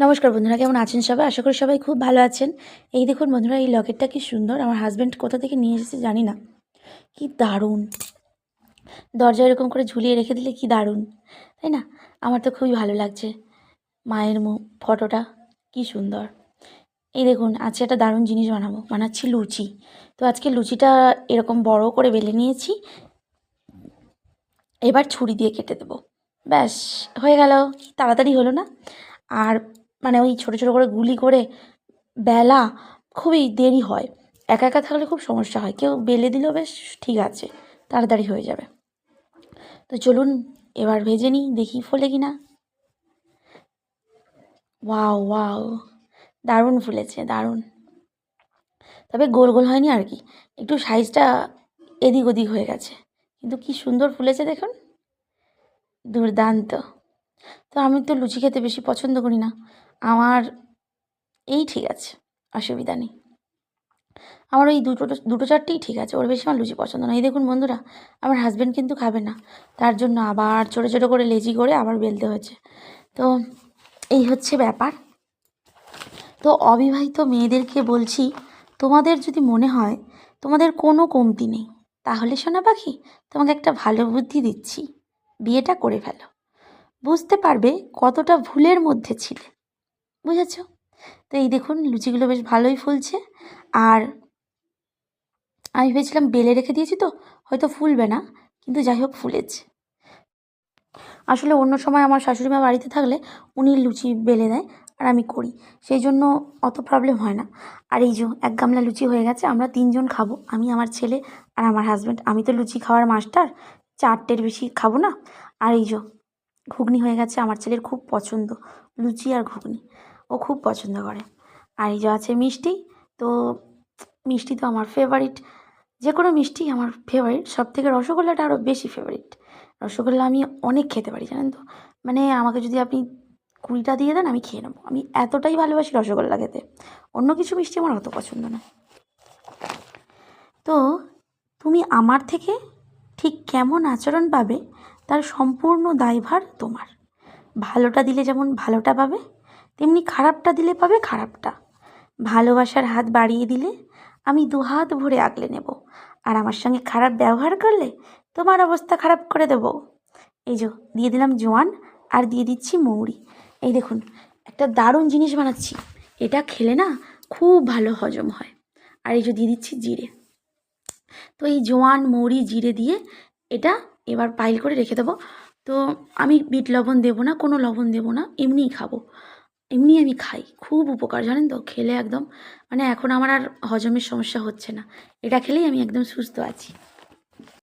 নমস্কার বন্ধুরা, কেমন আছেন সবাই? আশা করি সবাই খুব ভালো আছেন। এই দেখুন বন্ধুরা, এই লকেটটা কি সুন্দর। আমার হাজব্যান্ড কোথা থেকে নিয়ে এসেছে জানি না। কি দারুণ। দরজা এরকম করে ঝুলিয়ে রেখে দিলে কি দারুণ। তাই না? আমার তো খুবই ভালো লাগছে। মায়ের মুখ ফটোটা কি সুন্দর। এই দেখুন, আজকে একটা দারুণ জিনিস বানাবো। বানাচ্ছি লুচি। তো আজকে লুচিটা এরকম বড় করে বেলে নিয়েছি। এবার ছুরি দিয়ে কেটে দেবো। ব্যাস, হয়ে গেল। তাড়াতাড়ি হলো না? আর মানে ওই ছোটো ছোটো করে গুলি করে বেলা খুবই দেরি হয়। একা একা থাকলে খুব সমস্যা হয়। কেউ বেলে দিলেও বেশ ঠিক আছে, তাড়াতাড়ি হয়ে যাবে। তো চলুন এবার ভেজে নিই, দেখি ফোলে কি না ওয়াও ওয়াও, দারুণ ফুলেছে, দারুণ। তবে গোল গোল হয়নি আর কি, একটু সাইজটা এদিক ওদিক হয়ে গেছে। কিন্তু কি সুন্দর ফুলেছে দেখুন। দুর্দান্ত। তো আমি তো লুচি খেতে বেশি পছন্দ করি না। আমার এই ঠিক আছে, অসুবিধা নেই। আমার ওই দুটো দুটো চারটেই ঠিক আছে, ওর বেশি আমার লুচি পছন্দ না। এই দেখুন বন্ধুরা, আমার হাজব্যান্ড কিন্তু খাবে না। তার জন্য আবার ছোটো ছোটো করে লেজি করে আবার বেলতে হয়েছে। তো এই হচ্ছে ব্যাপার। তো অবিবাহিত মেয়েদেরকে বলছি, তোমাদের যদি মনে হয় তোমাদের কোনো কমতি নেই, তাহলে সোনা পাখি, তোমাকে একটা ভালো বুদ্ধি দিচ্ছি। বিয়েটা করে ফেলো। বুঝতে পারবে কতটা ভুলের মধ্যে ছিলে। বুঝেছ? তো এই দেখুন, লুচিগুলো বেশ ভালোই ফুলছে। আর আমি ভেবেছিলাম বেলে রেখে দিয়েছি তো, হয়তো ফুলবে না, কিন্তু যাই হোক ফুলেছে। আসলে অন্য সময় আমার শাশুড়ি মা বাড়িতে থাকলে উনি লুচি বেলে দেয় আর আমি করি, সেই জন্য অত প্রবলেম হয় না। আর এই যে এক গামলা লুচি হয়ে গেছে, আমরা তিনজন খাব, আমি, আমার ছেলে আর আমার হাজব্যান্ড আমি তো লুচি খাওয়ার মাস্টার চারটের বেশি খাব না। আর এই যে ঘুগনি হয়ে গেছে, আমার ছেলের খুব পছন্দ, লুচি আর ঘুগনি। ও খুব পছন্দ করে। আর এই যে আছে মিষ্টি, তো মিষ্টি তো আমার ফেভারিট যে কোনো মিষ্টি আমার ফেভারিট সব থেকে রসগোল্লাটা আরও বেশি ফেভারিট রসগোল্লা আমি অনেক খেতে পারি, জানেন তো? মানে আমাকে যদি আপনি কুড়িটা দিয়ে দেন, আমি খেয়ে নেব। আমি এতটাই ভালোবাসি রসগোল্লা খেতে। অন্য কিছু মিষ্টি আমার অত পছন্দ না। তো তুমি আমার থেকে ঠিক কেমন আচরণ পাবে তার সম্পূর্ণ দায়ভার তোমার। ভালোটা দিলে যেমন ভালোটা পাবে, তেমনি খারাপটা দিলে পাবে খারাপটা। ভালোবাসার হাত বাড়িয়ে দিলে আমি দু হাত ভরে আগলে নেব। আর আমার সঙ্গে খারাপ ব্যবহার করলে তোমার অবস্থা খারাপ করে দেব। এই যে, দিয়ে দিলাম জোয়ান আর দিয়ে দিচ্ছি মৌরি। এই দেখুন, একটা দারুণ জিনিস বানাচ্ছি। এটা খেলে না খুব ভালো হজম হয়। আর এই যে, দিয়ে দিচ্ছি জিরে। তো এই জোয়ান, মৌরি, জিরে দিয়ে এটা এবার পাইল করে রেখে দেবো। তো আমি বিট লবণ দেবো না, কোনো লবণ দেবো না, এমনিই খাব। এমনি আমি খাই, খুব উপকার, জানেন তো? খেলে একদম মানে এখন আমার আর হজমের সমস্যা হচ্ছে না। এটা খেলেই আমি একদম সুস্থ আছি।